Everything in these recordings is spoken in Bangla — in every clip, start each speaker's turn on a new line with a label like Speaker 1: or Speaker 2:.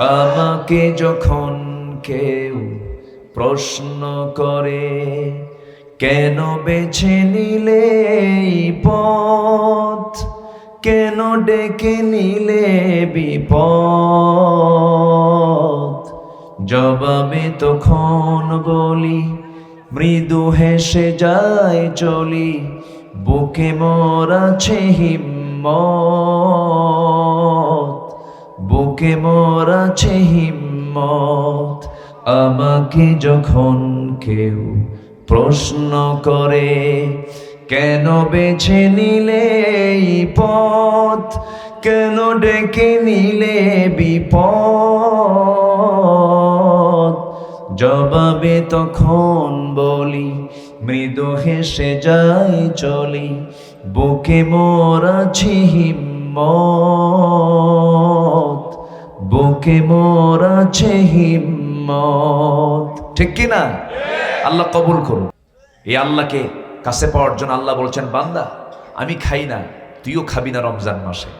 Speaker 1: আমাকে যখন কেউ প্রশ্ন করে, কেন বেছে নিলে পথ? কেন ডেকে নিলে বিপদ? জবাবে তখন বলি, মৃদু হেসে যায় চলি, বুকে মোর আছে হিম্মত। বুকে মোর আছে হিম্মত। আমাকে যখন কেউ প্রশ্ন করে, কেন বেছে নিলে পথ? কেন ডেকে নিলে বিপদ? জবাবে তখন বলি, মৃদু হেসে যাই চলি। বুকে মোর আছে হিম্মত। বুকে মোর আছে হিম্মত। ঠিক কি না আল্লাহ কবুল করুন। এই আল্লাহকে কাছে পাওয়ার জন্য আল্লাহ বলছেন, বান্দা, আমি খাই না, তুইও খাবি না রমজান মাসে।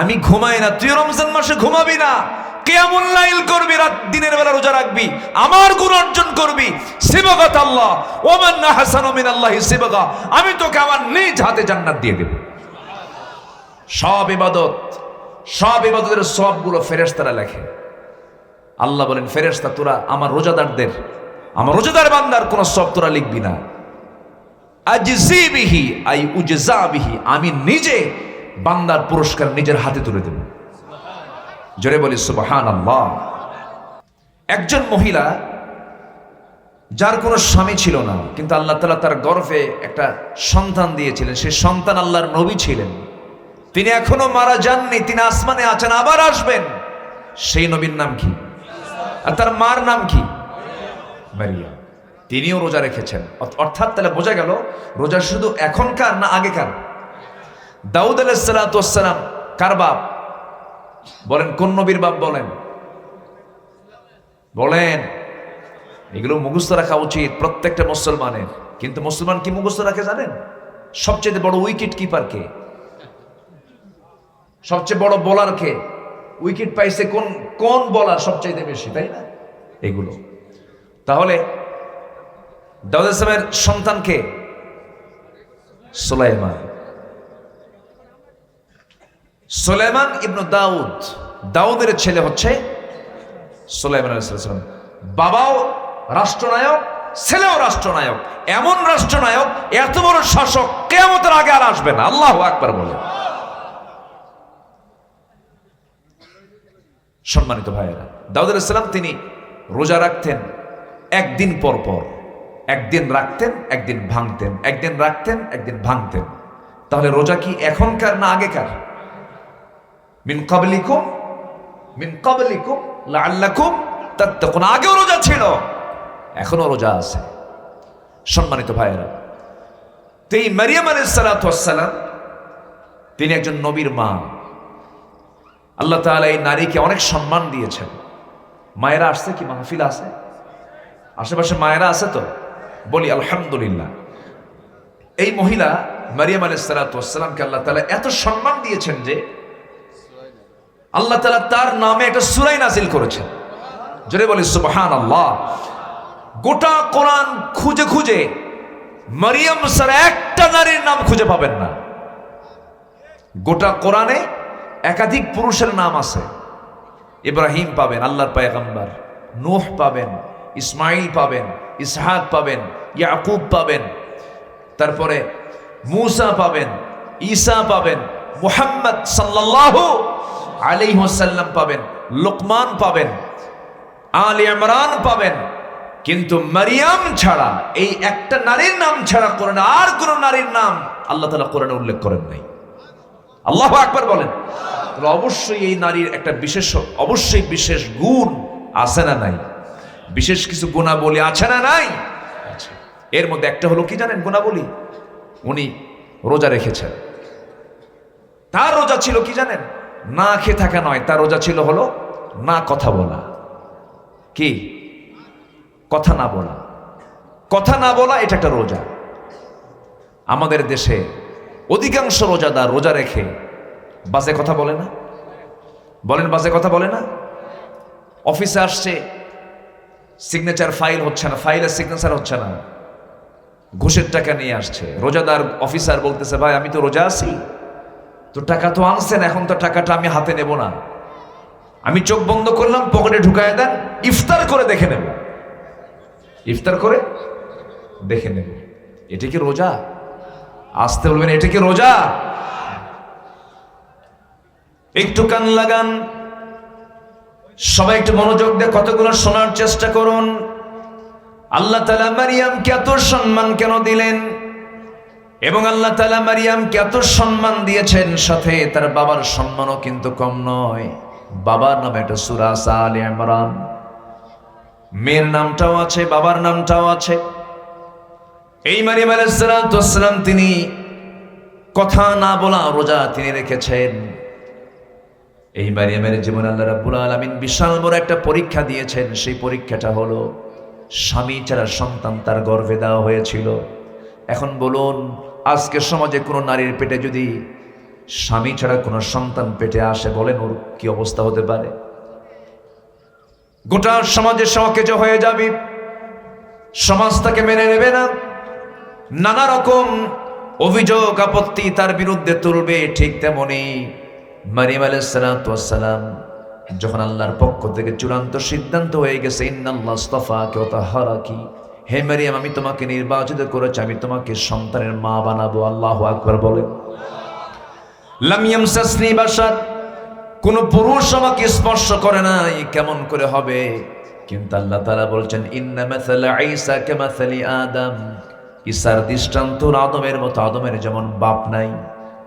Speaker 1: আমি ঘুমাই না তুই রমজান মাসে ঘুমাবি না। কেয়ামুল লাইল করবি, রাত দিনের বেলা রোজা রাখবি, আমার গুণ অর্জন করবি। সিবগাত আল্লাহ, ওমান না হাসান মিন আল্লাহ সিবগা। আমি তোকে আমার নিজ হাতে জান্নাত দিয়ে দেব। সব ইবাদত সব ইবাদতের সবগুলো ফেরেশতারা লেখে। আল্লাহ বলেন, ফেরেশতা, তোরা আমার রোজাদারদের, আমার রোজাদার বান্দার কোন সব তোরা লিখবি না। আজিবিহি আই উজজাবিহি, আমি নিজে বান্দার পুরস্কার নিজের হাতে তুলে দেব। জোরে বলি সুবহান আল্লাহ একজন মহিলা যার কোনো স্বামী ছিল না, কিন্তু আল্লাহ তালা তার গর্ভে একটা সন্তান দিয়েছিলেন। সেই সন্তান আল্লাহর নবী ছিলেন। তিনি এখনও মারা যাননি, তিনি আসমানে আছেন, আবার আসবেন। সেই নবীর নাম কি? আর তার মার নাম কি? মারিয়া। তিনিও রোজা রেখেছেন। অর্থ- অর্থাৎ তাহলে বোঝা গেল, রোজা শুধু এখনকার না আগেকার? দাউদ আলাইসালাম কার বাপ? বলেন, কোন নবীর বাপ বলেন? বলেন। এগুলো মুখস্থ রাখা উচিত প্রত্যেকটা মুসলমানের। কিন্তু মুসলমান কি মুখস্থ রাখে জানেন? সবচেয়ে বড় উইকেট কিপার কে সবচেয়ে বড় বোলার কে? উইকেট পাইছে কোন কোন বলার সবচেয়ে বেশি, তাই না? এগুলো। তাহলে দাউদ ইসলামের সন্তান কে? সুলাইমান। সুলাইমান ইবনু দাউদ। দাউদের ছেলে হচ্ছে সুলাইমান আলাইসালাম বাবাও রাষ্ট্রনায়ক, ছেলেও রাষ্ট্রনায়ক। এমন রাষ্ট্রনায়ক, এত বড় শাসক কেয়ামতের আগে আর আসবে না। আল্লাহ আকবার বলে। সম্মানিত ভাইয়েরা, দাউদ আলাইসালাম তিনি রোজা রাখতেন একদিন পর পর। একদিন রাখতেন, একদিন ভাঙতেন, একদিন রাখতেন, একদিন ভাঙতেন। তাহলে রোজা কি এখনকার না আগেকার? মিন কাবলিকুম মিন কাবলিকুম লাআল্লাকুম তাত্তাকুন। আগেও রোজা ছিল এখনও রোজা আছে। সম্মানিত ভাইয়েরা, তো এই মারিয়াম আলাইহিস সালাতু ওয়াস সালাম, তিনি একজন নবীর মা। আল্লাহ তাআলা এই নারীকে অনেক সম্মান দিয়েছেন। মায়েরা আসছে কি? মাহফিল আছে? আশেপাশে মায়েরা আছে তো? বলি, আলহামদুলিল্লাহ। এই মহিলা মারিয়াম আলাইসালামকে আল্লাহ তালা এত সম্মান দিয়েছেন যে আল্লাহ তালা তার নামে একটা সুরাই নাজিল করেছেন। যদি বলি সুবহান আল্লাহ গোটা কোরআন খুঁজে খুঁজে মারিয়াম স্যার একটা নারীর নাম খুঁজে পাবেন না। গোটা কোরআনে একাধিক পুরুষের নাম আছে। ইব্রাহিম পাবেন, আল্লাহর পায়গাম্বার। নূহ পাবেন ইসমাইল পাবেন, ইসহাক পাবেন, ইয়াকুব পাবেন। তারপরে মুসা পাবেন, ঈসা পাবেন, মুহাম্মদ সাল্লাল্লাহু আলাইহি ওয়াসাল্লাম পাবেন, লোকমান পাবেন, আলী ইমরান পাবেন। কিন্তু মারিয়াম ছাড়া, এই একটা নারীর নাম ছাড়া করেন আর কোন নারীর নাম আল্লাহ তাআলা কোরআনে উল্লেখ করেন নাই। আল্লাহ আকবার বলেন। তাহলে অবশ্যই এই নারীর একটা বিশেষ অবশ্যই বিশেষ গুণ আছে না নাই? বিশেষ কিছু গুণাবলী আছে না নাই? এর মধ্যে একটা হলো কি জানেন গুণাবলী? উনি রোজা রেখেছেন। তার রোজা ছিল কি জানেন? না খেয়ে থাকা নয় তার রোজা ছিল হলো না কথা বলা। কি? কথা না বলা। কথা না বলা এটা একটা রোজা। আমাদের দেশে অধিকাংশ রোজাদার রোজা রেখে বাজে কথা বলে না? বলেন বাজে কথা বলে না? অফিসে আসছে সিগনেচার ফাইল হচ্ছে না ফাইলের সিগনেচার হচ্ছে না। ঘুষের টাকা নিয়ে আসছে। রোজাদার অফিসার বলতেছে, ভাই, আমি তো রোজা আছি। তো টাকা তো আনছেন, এখন তো টাকাটা আমি হাতে নেব না। আমি চোখ বন্ধ করলাম, পকেটে ঢুকায় দেন, ইফতার করে দেখে নেব। ইফতার করে দেখে নেব। এটা কি রোজা? আসতে বলবেন, এটা কি রোজা? একটু কান লাগান। সবাই একটু মনোযোগ দিয়ে কতগুলো শোনার চেষ্টা করুন। আল্লাহ তালা মারিয়ামকে এত সম্মান কেন দিলেন? এবং আল্লাহ তালা মারিয়ামকে এত সম্মান দিয়েছেন, সাথে তার বাবার সম্মানও কিন্তু কম নয়। বাবার নাম একটা সুরা আল ইমরান। মেয়ের নামটাও আছে, বাবার নামটাও আছে। এই মারিয়াম আলাইসালাম তিনি কথা না বলা রোজা তিনি রেখেছেন। এই মারিয়ামের জীবন আল্লাহ রাব্বুল আলামিন বিশাল বড় একটা পরীক্ষা দিয়েছেন। সেই পরীক্ষাটা হলো, স্বামী ছাড়া সন্তান তার গর্ভে দেওয়া হয়েছিল। এখন বলুন, আজকে সমাজে কোনো নারীর পেটে যদি স্বামী ছাড়া কোনো সন্তান পেটে আসে বলেন, ওর কি অবস্থা হতে পারে? গোটা সমাজে সকেজ হয়ে যাবে। সমাজ তাকে মেনে নেবে না। নানা রকম অভিযোগ, আপত্তি তার বিরুদ্ধে তুলবে, ঠিক তেমনি মারিম আলাইসালাম যখন আল্লাহর পক্ষ থেকে চূড়ান্ত সিদ্ধান্ত হয়ে গেছে, ইন্নাল্লাহ স্তফা কেউ তাহারা কি? হে মারিয়াম, আমি তোমাকে নির্বাচিত করেছি, আমি তোমাকে সন্তানের মা বানাবো। আল্লাহ আকবার বলে লামিয়াম কোন পুরুষ আমাকে স্পর্শ করে নাই, কেমন করে হবে? কিন্তু আল্লাহ তারা বলছেন, ইন্না আদম। ঈসার দৃষ্টান্ত আদমের মতো, আদমের যেমন বাপ নাই।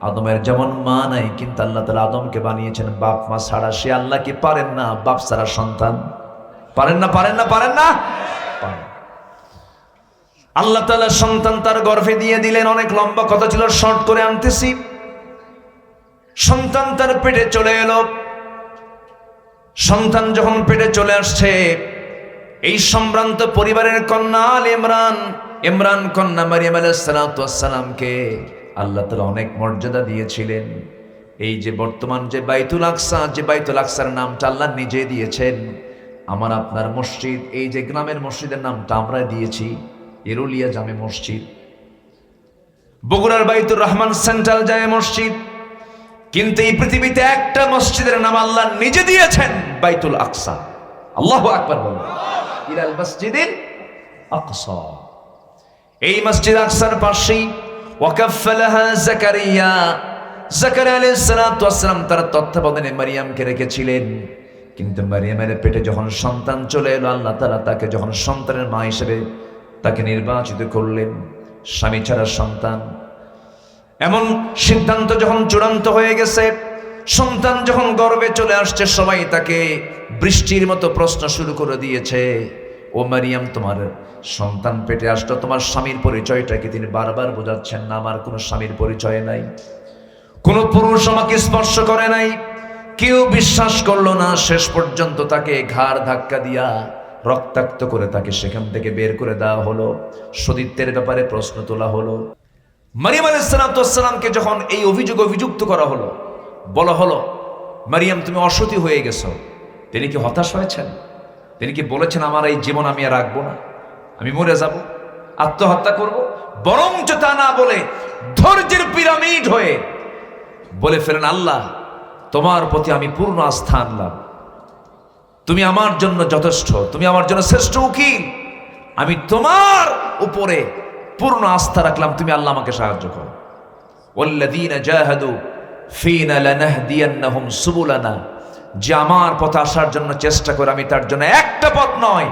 Speaker 1: আদমের যেমন মা নাই, কিন্তু আল্লাহ তালা আদমকে বানিয়েছেন বাপ, মা ছাড়া সে আল্লাহ কি পারেন না? বাপ ছাড়া সন্তান। পারেন না পারেন না পারেন না? আল্লাহ তালা সন্তান তার গর্ভে দিয়ে দিলেন, অনেক লম্বা কথা ছিল, শর্ট করে আনতেছি। সন্তান তার পেটে চলে এলো। সন্তান যখন পেটে চলে আসছে, এই সম্ভ্রান্ত পরিবারের কন্যা আল ইমরান ইমরান কন্যা মারিয়াম আলাইসালামকে আল্লাহ তালা অনেক মর্যাদা দিয়েছিলেন। এই যে বর্তমান যে বাইতুল আকসা, যে বাইতুল আকসার নামটা আল্লাহ নিজে দিয়েছেন। আমার আপনার মসজিদ, এই যে গ্রামের মসজিদের নামটা আমরা দিয়েছি, এরুলিয়া জামে মসজিদ। বগুড়ার বাইতুর রহমান সেন্ট্রাল জামে মসজিদ। কিন্তু এই পৃথিবীতে একটা মসজিদের নাম আল্লাহ নিজে দিয়েছেন, বাইতুল আকসা। আল্লাহ আকবর বল ইলাল মসজিদিল আকসা। এই মসজিদ আকসার পাশেই ওয়াকাফালাহা জাকারিয়া। জাকারিয়া আলাইহিস সালাতু ওয়াসসালাম তার তত্ত্বাবধানে মারিয়ামকে রেখেছিলেন। কিন্তু মারিয়ামের পেটে যখন সন্তান চলে এলো, আল্লাহ তাআলা তাকে যখন সন্তানের মা হিসেবে তাকে নির্বাচিত করলেন, স্বামী ছাড়া সন্তান। এমন সিদ্ধান্ত যখন চূড়ান্ত হয়ে গেছে, সন্তান যখন গর্বে চলে আসছে, সবাই তাকে বৃষ্টির মতো প্রশ্ন শুরু করে দিয়েছে। ও মারিয়াম, তোমার সন্তান পেটে আসলো। তোমার স্বামীর পরিচয়টাকে তিনি বারবার বোঝাচ্ছেন না, আমার কোনো স্বামীর পরিচয় নাই, কোনো পুরুষ আমাকে স্পর্শ করে নাই। কেউ বিশ্বাস করল না, শেষ পর্যন্ত তাকে ঘাড় ধাক্কা দিয়া রক্তাক্ত করে তাকে সেখান থেকে বের করে দেওয়া হলো। সতীত্বের ব্যাপারে প্রশ্ন তোলা হলো। মারিয়াম আলাইসালামকে যখন এই অভিযোগ অভিযুক্ত করা হলো, বলা হলো, মারিয়াম, তুমি অসতী হয়ে গেছো। তিনি কি হতাশ হয়েছেন? তিনি কি বলেছেন, আমার এই জীবন আমি আর রাখব না? আমি মরে যাব, আত্মহত্যা করব? বরঞ্চ তা না বলে ধৈর্যের পিরামিড হয়ে বলে ফেলেন, আল্লাহ, তোমার প্রতি আমি পূর্ণ আস্থা আনলাম। তুমি আমার জন্য যথেষ্ট, তুমি আমার জন্য শ্রেষ্ঠ উকিল। আমি তোমার উপরে পূর্ণ আস্থা রাখলাম, তুমি আল্লাহ আমাকে সাহায্য করো। ওল্লাদিন জাহাদু ফিনা লানাহদিয়ান্নাহুম সুবুলানা যে আমার পথে আসার জন্য চেষ্টা করে আমি তার জন্য একটা পথ নয়।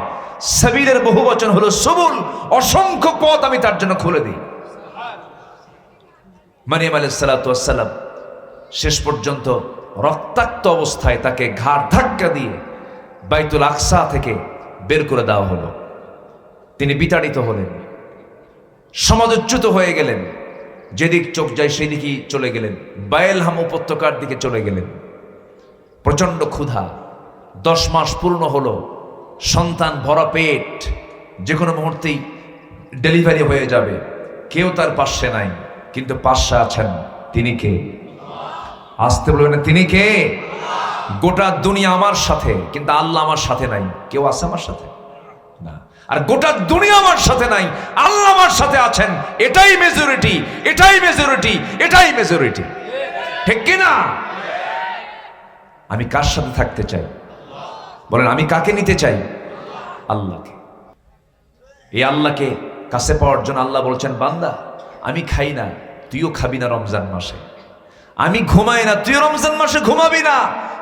Speaker 1: সাবিলের বহু বচন হলো, সবুল, অসংখ্য পথ আমি তার জন্য খুলে দিই। মারিয়াম আলাইহিস সালাতু ওয়াসসালাম শেষ পর্যন্ত রক্তাক্ত অবস্থায় তাকে ঘাড় ধাক্কা দিয়ে বাইতুল আকসা থেকে বের করে দেওয়া হলো। তিনি বিতাড়িত হলেন, সমাজচ্যুত হয়ে গেলেন, যেদিক চোখ যায় সেদিকেই চলে গেলেন, বায়েলহাম উপত্যকার দিকে চলে গেলেন। প্রচণ্ড ক্ষুধা। দশ মাস পূর্ণ হলো। সন্তান ভরা পেট। যে কোনো মুহূর্তেই ডেলিভারি হয়ে যাবে। কেউ তার পাশে নাই, কিন্তু পাশে আছেন তিনি কে? আসতে বলবেন না, তিনি কে? গোটা দুনিয়া আমার সাথে, কিন্তু আল্লাহ আমার সাথে নাই। কেউ আছে আমার সাথে? না। আর গোটা দুনিয়া আমার সাথে নাই, আল্লাহ আমার সাথে আছেন। এটাই মেজরিটি এটাই মেজরিটি এটাই মেজরিটি ঠিক কি না আমি কার সাথে থাকতে চাই? বলেন, আমি কাকে নিতে চাই? আল্লাহকে। এই আল্লাহকে কাছে পাওয়ার জন্য আল্লাহ বলছেন, বান্দা, আমি খাই না, তুইও খাবি না রমজান মাসে। আমি ঘুমাই না তুই রমজান মাসে ঘুমাবি না।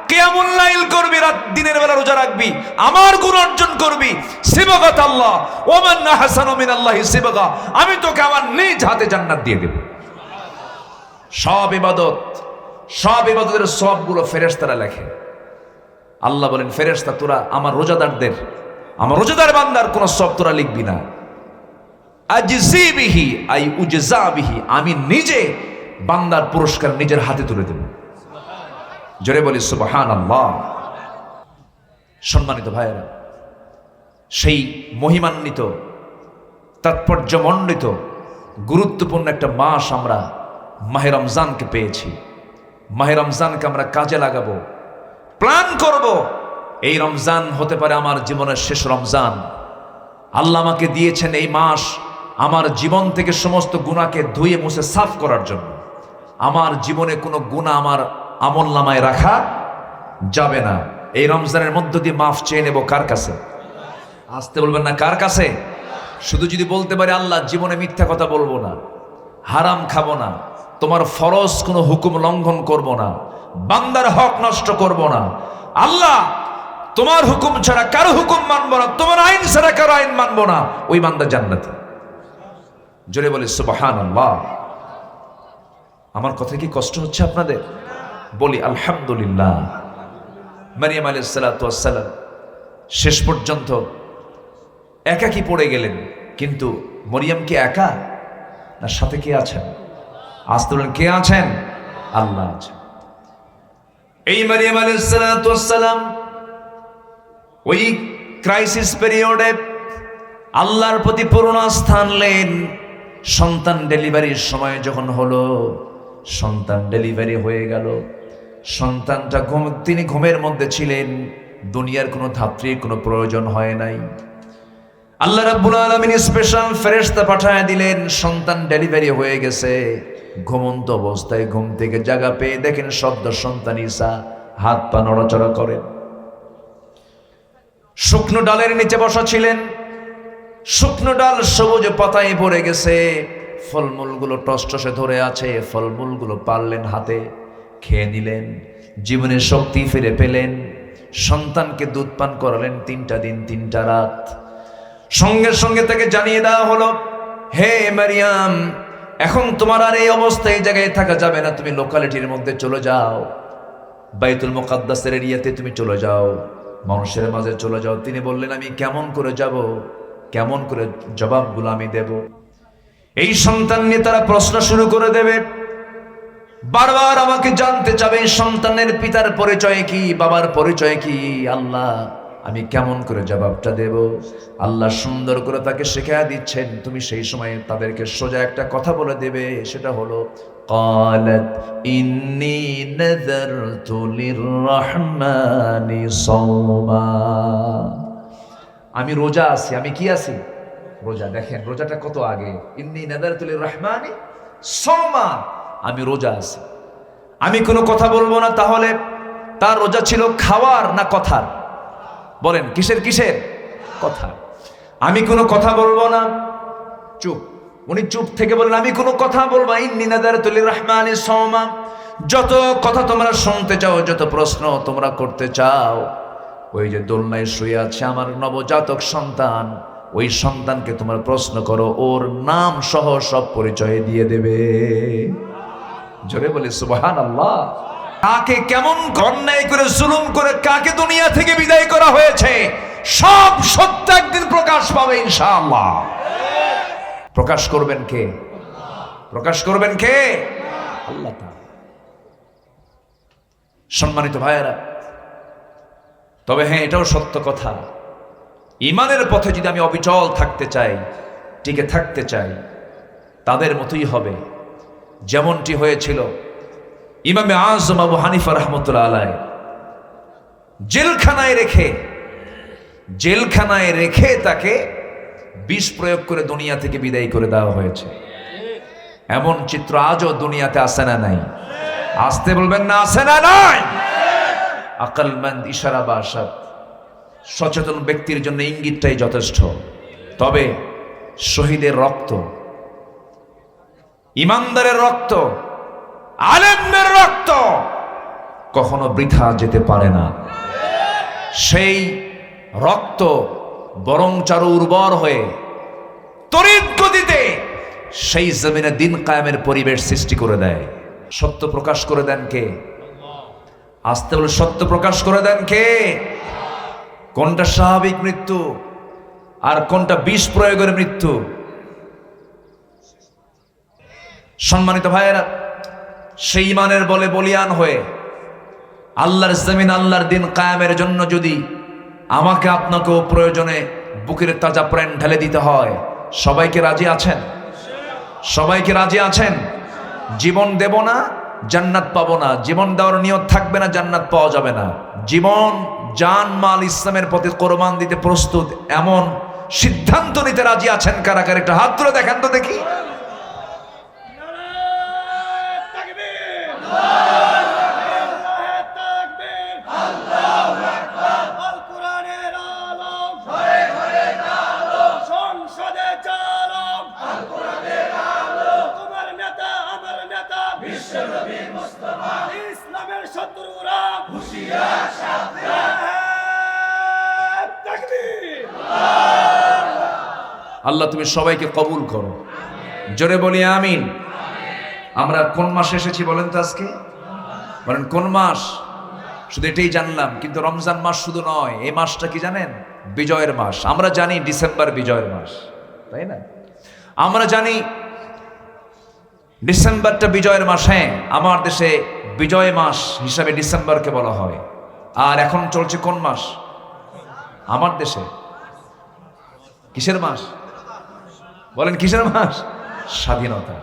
Speaker 1: কেয়ামুল লাইল করবি, রাত দিনের বেলা রোজা রাখবি, আমার গুণ অর্জন করবি। সিবগাত আল্লাহ, ওমান হাসানু মিনাল্লাহি সিবগা। আমি তোকে আমার নিজ হাতে জান্নাত দিয়ে দেব। সব ইবাদত সব ইবাদতের সবগুলো ফেরেশতারা লেখে। আল্লাহ বলেন, ফেরেশতা, তোরা আমার রোজাদারদের, আমার রোজাদার বান্দার কোন সব তোরা লিখবি না। আজিবিহি আই উজজাবিহি আমি নিজে বান্দার পুরস্কার নিজের হাতে তুলে দেব। জোরে বলি সুবহান আল্লাহ সম্মানিত ভাইয়েরা, সেই মহিমান্বিত, তাৎপর্যমণ্ডিত, গুরুত্বপূর্ণ একটা মাস আমরা মাহে রমজানকে পেয়েছি। মাহে রমজানকে আমরা কাজে লাগাবো, প্ল্যান করব, এই রমজান হতে পারে আমার জীবনের শেষ রমজান। আল্লাহ আমাকে দিয়েছেন এই মাস আমার জীবন থেকে সমস্ত গুণাকে ধুয়ে মুছে সাফ করার জন্য। আমার জীবনে কোনো গুণা আমার আমল নামায় রাখা যাবে না। এই রমজানের মধ্য দিয়ে মাফ চেয়ে নেব কার কাছে? আসতে বলবেন না কার কাছে? শুধু যদি বলতে পারি, আল্লাহ জীবনে মিথ্যা কথা বলব না, হারাম খাব না। তোমার ফরজ কোনো হুকুম লঙ্ঘন করব না, বান্দার হক নষ্ট করব না। আল্লাহ, তোমার হুকুম ছাড়া কারও হুকুম মানবো না, তোমার আইন ছাড়া কারও আইন মানবো না, ওই বান্দা জান্নাতি। জোরে বলে সুবাহান আল্লাহ আমার কথা কি কষ্ট হচ্ছে আপনাদের? বলি, আলহামদুলিল্লাহ। মারিয়াম আলী সালাতাম শেষ পর্যন্ত একা কি পড়ে গেলেন, কিন্তু মরিয়াম কি একা? না সাথে কে আছেন? আসতে বলেন কে আছেন? আল্লাহ আছেন। এই মারিয়াম আলী সালাতাম ওই ক্রাইসিস পিরিয়ডে আল্লাহর প্রতি পূর্ণ স্থান লেন সন্তান ডেলিভারির সময় যখন হলো, সন্তান ডেলিভারি হয়ে গেল। সন্তানটা ঘুম, তিনি ঘুমের মধ্যে ছিলেন। দুনিয়ার কোনো ধাত্রীর কোনো প্রয়োজন হয় নাই। আল্লাহ রাব্বুল আলামিন স্পেশাল ফেরেশতা পাঠায় দিলেন, সন্তান ডেলিভারি হয়ে গেছে। ঘুমন্ত অবস্থায় ঘুম থেকে জায়গা পেয়ে দেখেন শব্দ সন্তান ঈসা হাত পা নড়াচড়া করেন শুকনো ডালের নিচে বসা ছিলেন। শুকনো ডাল সবুজ পাতায় পড়ে গেছে। ফলমূলগুলো টসটসে ধরে আছে। ফলমূলগুলো পারলেন হাতে, খেয়ে নিলেন। জীবনে শক্তি ফিরে পেলেন। সন্তানকে দুধ পান করালেন তিনটা দিন, তিনটা রাত। সঙ্গে সঙ্গে তাকে জানিয়ে দেওয়া হলো, হে মারিয়াম এখন তোমার আর এই অবস্থায় এই জায়গায় থাকা যাবে না, তুমি লোকালিটির মধ্যে চলে যাও। বাইতুল মোকাদ্দাসের এরিয়াতে তুমি চলে যাও। মানুষের মাঝে চলে যাও। তিনি বললেন, আমি কেমন করে যাব? কেমন করে জবাবগুলো আমি দেব? এই সন্তান নিয়ে তারা প্রশ্ন শুরু করে দেবে। বারবার আমাকে জানতে চাবে সন্তানের পিতার পরিচয় কি, বাবার পরিচয় কি? আল্লাহ আমি কেমন করে জবাবটা দেব আল্লাহ সুন্দর করে তাকে শেখায়া দিচ্ছেন তুমি সেই সময় তাদেরকে সোজা একটা কথা বলে দেবে সেটা হলো قالت إني نذرت للرحمن صوما আমি রোজা আছি আমি কি আছি রোজা দেখেন রোজাটা কত আগে ইন্নি নাদারতুলির রহমানি সোমা আমি রোজা আছি আমি কোনো কথা বলবো না তাহলে তার রোজা ছিল খাওয়ার না কথার বলেন, কিসের কিসের? কথা। আমি কোনো কথা বলব না। চুপ। উনি চুপ থেকে বলেন, আমি কোনো কথা বলব ইন্নি নাদারতুলির রহমানি সোমা যত কথা তোমরা শুনতে চাও, যত প্রশ্ন তোমরা করতে চাও, ওই যে দোলনায় শুয়ে আছে আমার নবজাতক সন্তান, ওই সন্তানকে তোমার প্রশ্ন করো, ওর নাম সহ সব পরিচয় দিয়ে দেবে। জোরে বলে সুবাহান আল্লাহ কাকে কেমন অন্যায় করে জুলুম করে কাকে দুনিয়া থেকে বিদায় করা হয়েছে, সব সত্য একদিন প্রকাশ পাবে ইনশাআল্লাহ। প্রকাশ করবেন কে? প্রকাশ করবেন কে? আল্লাহ সম্মানিত ভাইয়েরা, তবে হ্যাঁ এটাও সত্য কথা। ইমানের পথে যদি আমি অবিচল থাকতে চাই, টিকে থাকতে চাই, তাদের মতোই হবে। যেমনটি হয়েছিল ইমামে আজম আবু হানিফা রহমতুল্লাহ আলাই জেলখানায় রেখে জেলখানায় রেখে তাকে বিষ প্রয়োগ করে দুনিয়া থেকে বিদায় করে দেওয়া হয়েছে। এমন চিত্র আজও দুনিয়াতে আসে না নাই? আসতে বলবেন না আসে না নাই? আকলমন্দ ইশারা বা আশাদ সচেতন ব্যক্তির জন্য ইঙ্গিতটাই যথেষ্ট। তবে শহীদের রক্ত, ইমানদারের রক্ত আলেমদের রক্ত। কখনো বৃথা যেতে পারে না। সেই রক্ত বরং চারু উর্বর হয়ে তড়িৎ গতিতে সেই জমিনে দিন কায়েমের পরিবেশ সৃষ্টি করে দেয়। সত্য প্রকাশ করে দেন কে? আসতে বলে সত্য প্রকাশ করে দেন কে? কোনটা স্বাভাবিক মৃত্যু আর কোনটা বিষ প্রয়োগের মৃত্যু? সম্মানিত ভাইয়েরা সেই ইমানের বলে বলিয়ান হয়ে, আল্লাহর জমিন আল্লাহর দিন কায়ামের জন্য যদি আমাকে আপনাকেও প্রয়োজনে বুকের তাজা প্রাণ ঢেলে দিতে হয়, সবাইকে রাজি আছেন? সবাইকে রাজি আছেন? জীবন দেব না, জান্নাত পাবো না। জীবন দেওয়ার নিয়ত থাকবে না, জান্নাত পাওয়া যাবে না। জীবন, জান, মাল ইসলামের পথে কোরবান দিতে প্রস্তুত, এমন সিদ্ধান্ত নিতে রাজি আছেন কারা? কারা একটা হাত তুলে দেখেন তো দেখি।
Speaker 2: আল্লাহ
Speaker 1: তুমি সবাইকে কবুল করো। জোরে বলি আমিন। আমরা কোন মাসে এসেছি বলেন তো আজকে? বলেন, কোন মাস? শুধু এটাই জানলাম, কিন্তু রমজান মাস শুধু নয়, এই মাসটা কি জানেন? বিজয়ের মাস। আমরা জানি ডিসেম্বর বিজয়ের মাস, তাই না? আমরা জানি ডিসেম্বরটা বিজয়ের মাস হ্যাঁ আমার দেশে বিজয় মাস হিসাবে ডিসেম্বরকে বলা হয়। আর এখন চলছে কোন মাস? আমার দেশে। কিসের মাস? বলেন, কিসের মাস? স্বাধীনতা।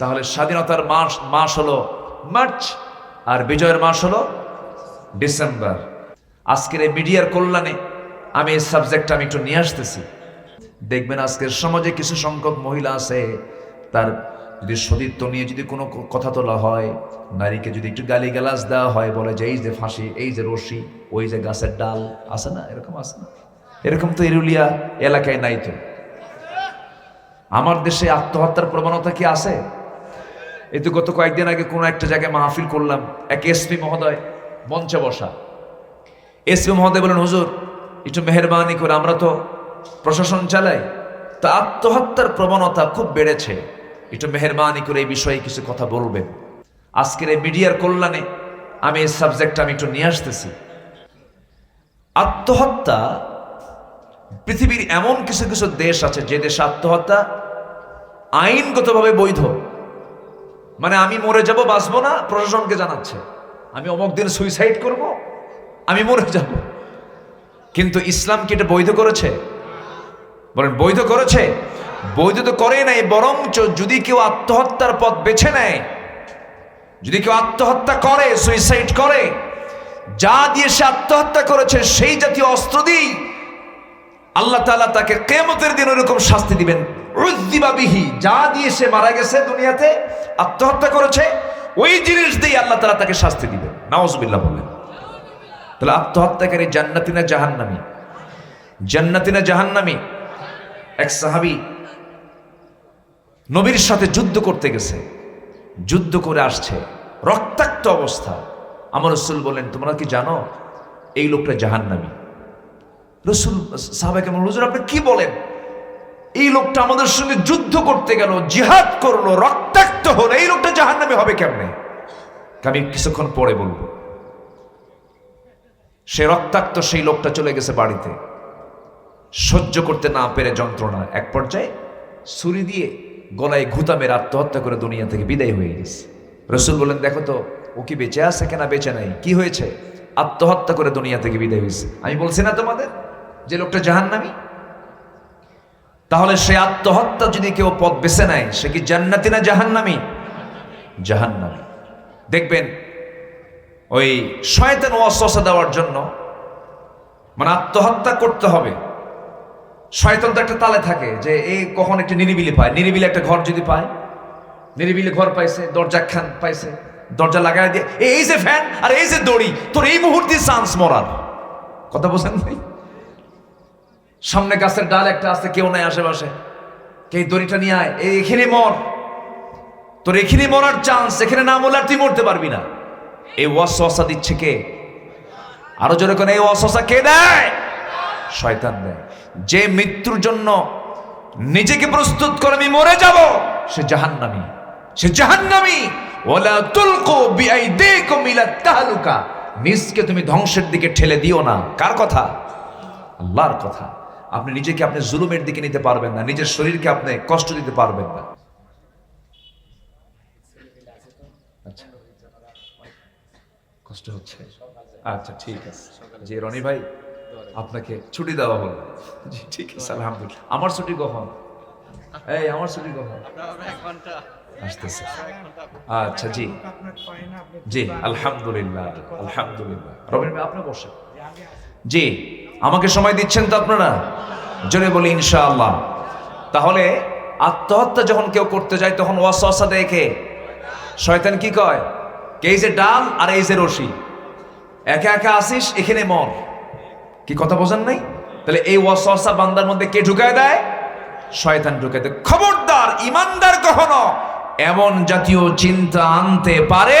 Speaker 1: তাহলে স্বাধীনতার মাস মাস হলো মার্চ আর বিজয়ের মাস হলো ডিসেম্বর। আজকের এই মিডিয়ার কল্যাণে আমি এই সাবজেক্টটা আমি একটু নিয়ে আসতেছি। দেখবেন আজকের সমাজে কিছু সংখ্যক মহিলা আছে, তার যদি সতীত্ব নিয়ে যদি কোনো কথা তোলা হয়, নারীকে যদি একটু গালি গালাজ দেওয়া হয়, বলে যে এই যে ফাঁসি, এই যে রশি, ওই যে গাছের ডাল, আছে না? এরকম আছে না? এরকম তো এরুলিয়া এলাকায় নাই তো। আমার দেশে আত্মহত্যার প্রবণতা কি আছে? এই তো গত কয়েকদিন আগে কোনো একটা জায়গায় মাহফিল করলাম, এক এসপি মহোদয় মঞ্চে বসা। এসপি মহোদয় বলেন হুজুর, একটু মেহরবানি করে, আমরা তো প্রশাসন চালাই, তা আত্মহত্যার প্রবণতা খুব বেড়েছে। একটু মেহরবানি করে এই বিষয়ে কিছু কথা বলবেন। আজকের এই মিডিয়ার কল্যাণে আমি এই সাবজেক্টটা আমি একটু নিয়ে আসতেছি। আত্মহত্যা পৃথিবীর এমন কিছু কিছু দেশ আছে যে দেশে আত্মহত্যা আইনগতভাবে বৈধ। মানে আমি মরে যাব, বাঁচবো না, প্রশাসনকে জানাচ্ছে। আমি অমুক দিন সুইসাইড করব, আমি মরে যাব। কিন্তু ইসলাম কি এটা বৈধ করেছে? বলেন, বৈধ করেছে? বৈধ তো করে নাই, বরঞ্চ যদি কেউ আত্মহত্যার পথ বেছে নেয়, যদি কেউ আত্মহত্যা করে, সুইসাইড করে, যা দিয়ে সে আত্মহত্যা করেছে, সেই জাতীয় অস্ত্র দিই আল্লাহ তাআলা তাকে কেমতের দিন ওরকম শাস্তি দিবেন। উদ্দিবাবিহি যা দিয়ে সে মারা গেছে দুনিয়াতে, আত্মহত্যা করেছে, ওই জিনিস দিয়ে আল্লাহ তালা তাকে শাস্তি দিবেন। নাওজবিল্লাহ বলেন। তাহলে আত্মহত্যাকারী জান্নাতি না জাহান্নামী? জান্নাতি না জাহান্নামী? এক সাহাবী নবীর সাথে যুদ্ধ করতে গেছে। যুদ্ধ করে আসছে। রক্তাক্ত অবস্থা। আমার রসুল বলেন, তোমরা কি জানো? এই লোকটা জাহান্নামী। রসুল সাহাবাকে কেমন হুজুর, আপনি কি বলেন? এই লোকটা আমাদের সঙ্গে যুদ্ধ করতে গেল, জিহাদ করল, রক্তাক্ত হলো, এই লোকটা জাহান্নামে হবে কেমনে? আমি কিছুক্ষণ পরে বলব। সে রক্তাক্ত সেই লোকটা চলে গেছে বাড়িতে। সহ্য করতে না পেরে যন্ত্রণা এক পর্যায়ে ছুরি দিয়ে গলায় ঘুতা মেরে আত্মহত্যা করে দুনিয়া থেকে বিদায় হয়ে গেছে। রসুল বলেন দেখো তো, ও কি বেঁচে আছে কেনা বেঁচে নাই? কি হয়েছে? আত্মহত্যা করে দুনিয়া থেকে বিদায় হয়েছে। আমি বলছি, না তোমাদের যে লোকটা জাহান্নামী? তাহলে সে আত্মহত্যা যদি কেউ পথ বেছে নেয়, সে কি জান্নাতি না জাহান্নামী? জাহান্নামী। দেখবেন, ওই শয়তান ওয়াসওয়াসা দেওয়ার জন্য
Speaker 3: মানে আত্মহত্যা করতে হবে। শয়তান তো একটা তালে থাকে যে এই কখন একটা নিরিবিলি পায়। নিরিবিলি একটা ঘর যদি পায়, নিরিবিলি ঘর পাইছে, দরজা খান পাইছে, দরজা লাগাই দিয়ে এই- এই যে ফ্যান আর এই যে দড়ি, তোর এই মুহূর্তে চান্স মরার। কথা বোঝেন ভাই? সামনে গাছের ডাল একটা আছে, কেউ নাই আশেপাশে। কে দড়িটা নিয়ে আয়? এখানে মর। তোর এখানে মরার চান্স এখানে না মরলে তুই মরতে পারবি না। এই ওয়াসওয়াসা দিচ্ছে কে? আরও জোরে করে এই ওয়াসওয়াসা কে দেয়? শয়তান দেয়। যে মৃত্যুর জন্য নিজেকে প্রস্তুত করে আমি মরে যাব, সে জাহান্নামী। সে জাহান্নামী। ওয়ালা তুলকু বিআইদিকুম ইলা তাহলুকা। নিজকে তুমি ধ্বংসের দিকে ঠেলে দিও না। কার কথা? আল্লাহর কথা। আপনি নিজেকে আপনি জুলুমের দিকে নিতে পারবেন না, নিজের শরীরকে আপনি কষ্ট দিতে পারবেন না। আচ্ছা। কষ্ট হচ্ছে। আচ্ছা ঠিক আছে। জি, রনি ভাই, আপনাকে ছুটি দেওয়া হলো। জি, ঠিক আছে, আলহামদুলিল্লাহ। আমার ছুটি কখন? এই, আমার ছুটি কখন? আসতেছে। আচ্ছা জি। জি, আলহামদুলিল্লাহ আলহামদুলিল্লাহ। রবিন ভাই, আপনি বসেন। জি। আমাকে সময় দিচ্ছেন তো আপনারা? জোরে বলি ইনশাআল্লাহ। তাহলে আত্মহত্যা যখন কেউ করতে যায়, তখন ওয়াসওয়াসা দেখে। শয়তান কি কয়? কে এই যে ডাল আর এই যে রশি? একা একা আসিস, এখানে মর। কি কথা বোঝেন নাই? তাহলে এই ওয়াসওয়াসা বান্দার মধ্যে কে ঢুকায় দেয়? শয়তান ঢুকায় দেয়। খবরদার, ইমানদার কখনো এমন জাতীয় চিন্তা আনতে পারে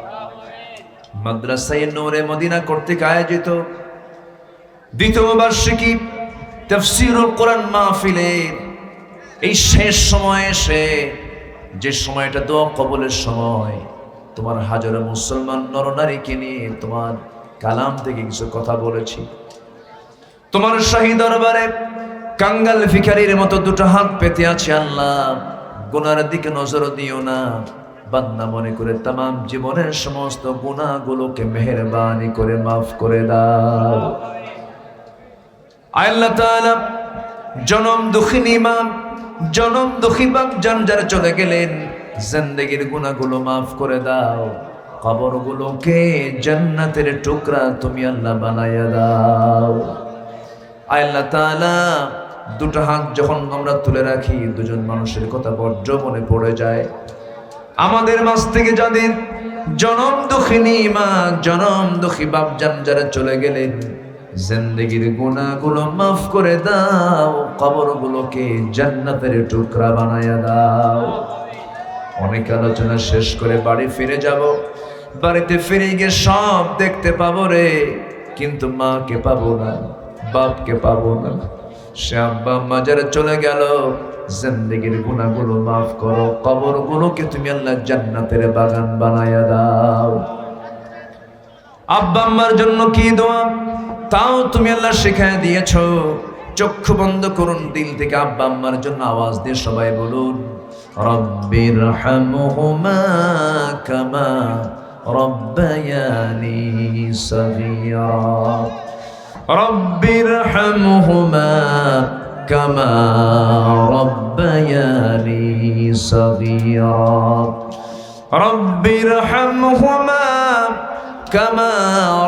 Speaker 1: মাদ্রাসায় নূরে মদিনা কর্তৃক আয়োজিত দ্বিতীয় বার্ষিকী তফসিরুল কোরআন মাহফিলের এই শেষ সময়ে এসে যে সময়টা দোয়া কবলের সময়, তোমার হাজারো মুসলমান নরনারীকে নিয়ে তোমার কালাম থেকে কিছু কথা বলেছি। তোমার শাহী দরবারে কাঙ্গাল ভিখারির মতো দুটো হাত পেতে আছে আল্লাহ, গুনার দিকে নজর দিও না। বান্দা মনে করে তাম জীবনের সমস্ত গুণাগুলোকে মেহরবানি করে মাফ করে দাও। আল্লাহ তাআলা, জনম দুঃখিনী মা জনম দুঃখী বাপ যান যারা চলে গেলেন, জিন্দেগির গুণাগুলো মাফ করে দাও। কবরগুলোকে জান্নাতের টুকরা তুমি আল্লাহ বানাইয়া দাও। আল্লাহ তাআলা, দুটো হাত যখন আমরা তুলে রাখি, দুজন মানুষের কথা বজ্র মনে পড়ে যায়। আমাদের মাঝ থেকে যাদের জনম দুঃখিনী মা জনম দুঃখী বাপ যান যারা চলে গেলেন, জিন্দগির গুণাগুলো মাফ করে দাও, কবরগুলোকে জান্নাতের টুকরা বানায়া দাও। অনেক আলোচনা শেষ করে বাড়ি ফিরে যাব। বাড়িতে ফিরে গিয়ে সব দেখতে পাবো রে, কিন্তু মাকে পাবো না, বাপকে পাবো না। সে আব্বা, আম্মা যারা চলে গেল জিন্দগির গুণাগুলো মাফ করো কবর কবরগুলোকে তুমি আল্লাহ জান্নাতের বাগান বানায়া দাও। আব্বা আম্মার জন্য কি দোয়া? তাও তুমি আল্লাহ শেখায় দিয়েছ। চক্ষু বন্ধ করুন, দিল থেকে আব্বা আম্মার জন্য আওয়াজ দিয়ে সবাই বলুন রব্বির হামহুমা কামা রব্বায়ানি সগীরা। রব্বির হামহুমা কামা রব্বায়ানি সগীরা রব্বির হামহুমা كما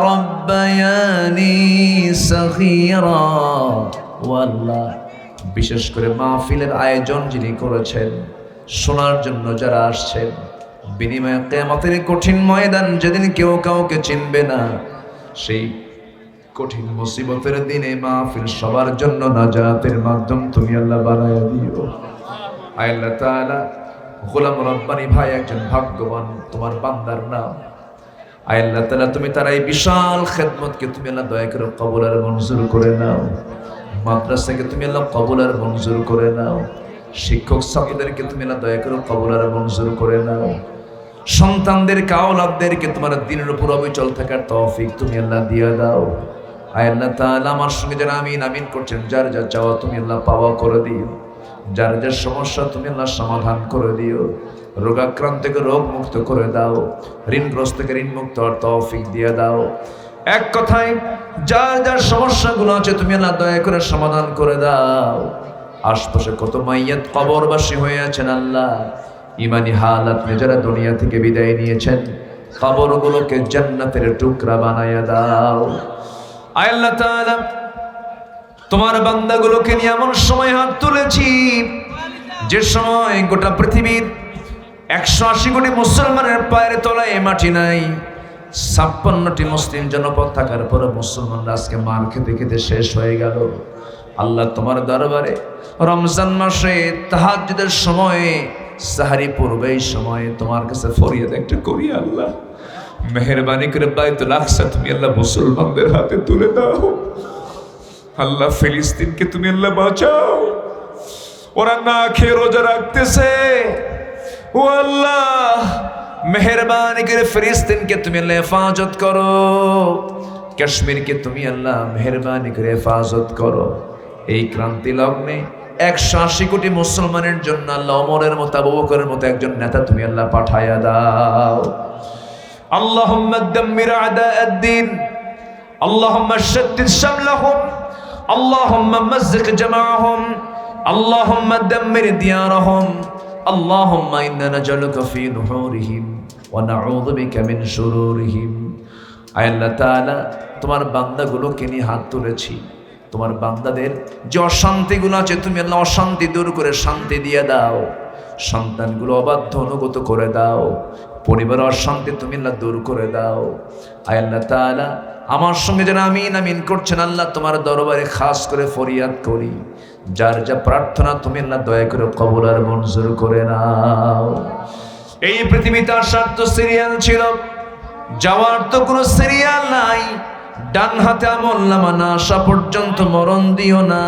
Speaker 1: ربياني صغيرا والله বিশেষ করে মাহফিলের আয়োজন যিনি করেছেন শোনার জন্য যারা আসছেন বিনিময়ে কেয়ামতের কঠিন ময়দান যেদিন কেউ কাউকে চিনবে না সেই কঠিন মুসিবতের দিনে মাহফিল সবার জন্য নাজাতের মাধ্যম তুমি আল্লাহ বানায় দিও। আল্লাহ তাআলা, গোলাম রব্বানি ভাই একজন ভাগ্যবান তোমার বান্দার নাম। আল্লাহ তাআলা, তুমি তার এই বিশাল খেদমতকে তুমি আল্লাহ দয়া করে কবুল আর মঞ্জুর করে নাও। মাদ্রাসাকে তুমি আল্লাহ কবুল আর মঞ্জুর করে নাও। শিক্ষক ছাত্রদেরকে তুমি আল্লাহ দয়া করে কবুল আর মঞ্জুর করে নাও। সন্তানদের কাওলাদদেরকে তোমার দিনের উপর অবিচল থাকার তৌফিক তুমি আল্লাহ দিয়ে দাও। আয় আল্লাহ তাআলা আমার সঙ্গে যারা আমিন আমিন করছেন। যার যা চাওয়া তুমি আল্লাহ পাওয়া করে দিও। যার যার সমস্যা তুমি আল্লাহ সমাধান করে দিও। রোগাক্রান্তকে রোগ মুক্ত করে দাও। ঋণগ্রস্তকে ঋণ মুক্ত তৌফিক দিয়ে দাও। এক কথায়, যার যার সমস্যাগুলো আছে তুমি আল্লাহ দয়া করে সমাধান করে দাও। আশপাশে কত মাইয়াত কবরবাসী হয়ে আছেন আল্লাহ। ইমানি হালাত যারা দুনিয়া থেকে বিদায় নিয়েছেন, কবরগুলোকে জান্নাতের টুকরা বানায়া দাও। আয় তোমার বান্দাগুলোকে নিয়ে এমন সময় হাত তুলেছি, যে সময় গোটা পৃথিবীর একশো আশি কোটি মুসলমানের পায়ের তলায় মাটি নাই, ছাপ্পান্নটি মুসলিম জনপদ থাকার পরে মুসলমানরা আজকে মার খেতে খেতে শেষ হয়ে গেল। আল্লাহ তোমার দরবারে রমজান মাসে তাহাজ্জুদের সময়ে, সাহারি পূর্বে এই সময়ে তোমার কাছে ফরিয়াদ একটা করি আল্লাহ। মেহরবানি করে বাইতুল আকসা তুমি আল্লাহ মুসলমানদের হাতে তুলে দাও। আল্লাহ ফিলিস্তিনকে তুমি আল্লাহ বাঁচাও। ওরা না খেয়ে রোজা রাখতেছে। ও আল্লাহ, মেহরবানি করে ফিলিস্তিনকে তুমি আল্লাহ হেফাজত করো। কাশ্মীরকে তুমি আল্লাহ মেহরবানি করে হেফাজত করো। এই ক্রান্তি লগ্নে একশো আশি কোটি মুসলমানের জন্য আল্লাহ অমরের মতো, আবু মতো একজন নেতা তুমি আল্লাহ পাঠাইয়া দাও। اللهم دمر أعداء الدين اللهم شتت شملهم اللهم مزق جمعهم اللهم دمر ديارهم اللهم إنا نجعلك في نحورهم ونعوذ بك من شرورهم আয় আল্লাহ তাআলা তোমার বান্দাগুলোকে নিয়ে হাত তুলেছি তোমার বান্দাদের যে অশান্তিগুলো আছে তুমি আল্লাহ অশান্তি দূর করে শান্তি দিয়ে দাও সন্তানগুলো অবাধ্য, অনুগত করে দাও। পরিবার অশান্তি তুমি আল্লাহ দূর করে দাও। আয় আল্লাহ তাআলা, আমার সঙ্গে যারা আমিন আমিন করছেন আল্লাহ, তোমার দরবারে খাস করে ফরিয়াদ করি। যার যা প্রার্থনা তুমি আল্লাহ দয়া করে কবুল আর মঞ্জুর করে নাও। এই পৃথিবীতে আসার তো সিরিয়াল ছিল, যাওয়ার তো কোনো সিরিয়াল নাই। ডান হাতে আমল নামা না আসা পর্যন্ত মরণ দিও না।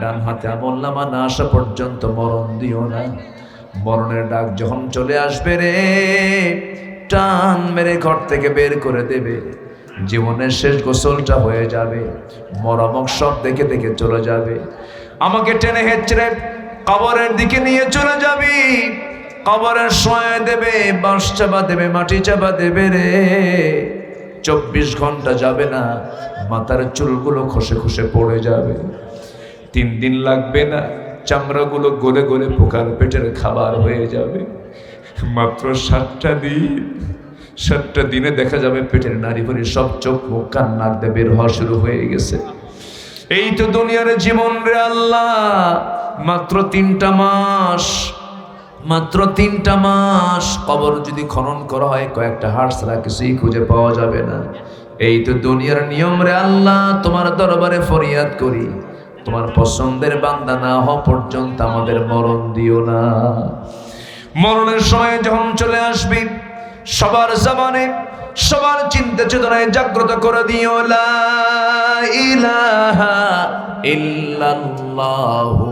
Speaker 1: ডান হাতে আমল নামা না আসা পর্যন্ত মরণ দিও না। মরণের ডাক যখন চলে আসবে রে, টান মেরে ঘর থেকে বের করে দেবে। জীবনের শেষ গোসলটা হয়ে যাবে মরামক সব দেখে দেখে চলে যাবে। আমাকে টেনে হেঁচড়ে কবরের দিকে নিয়ে চলে যাবি। কবরের সময় দেবে, বাঁশ চাপা দেবে, মাটি চাপা দেবে রে। চব্বিশ ঘণ্টা যাবে না, মাথার চুলগুলো খসে খসে পড়ে যাবে। তিন দিন লাগবে না, চামড়াগুলো গলে গলে পোকার পেটের খাবার হয়ে যাবে। মাত্র সাতটা দিন, সাতটা দিনে দেখা যাবে পেটের নারী ভরি সব চোখ মুখ দিয়ে বের হওয়া শুরু হয়ে গেছে। এই তো দুনিয়ার জীবন রে আল্লাহ, মাত্র তিনটা মাস, মাত্র তিনটা মাস। কবর যদি খনন করা হয়, কয়েকটা হাড় ছাড়া কিছুই খুঁজে পাওয়া যাবে না। এই তো দুনিয়ার নিয়ম রে আল্লাহ, তোমার দরবারে ফরিয়াদ করি। তোমার পছন্দের বান্দা না হওয়া পর্যন্ত আমাদের মরণ দিও না। মরণের সময় যখন চলে আসবি, সবার জবানে, সবার চিন্তা চেতনায় জাগ্রত করে দিও, লা ইলাহা ইল্লাল্লাহু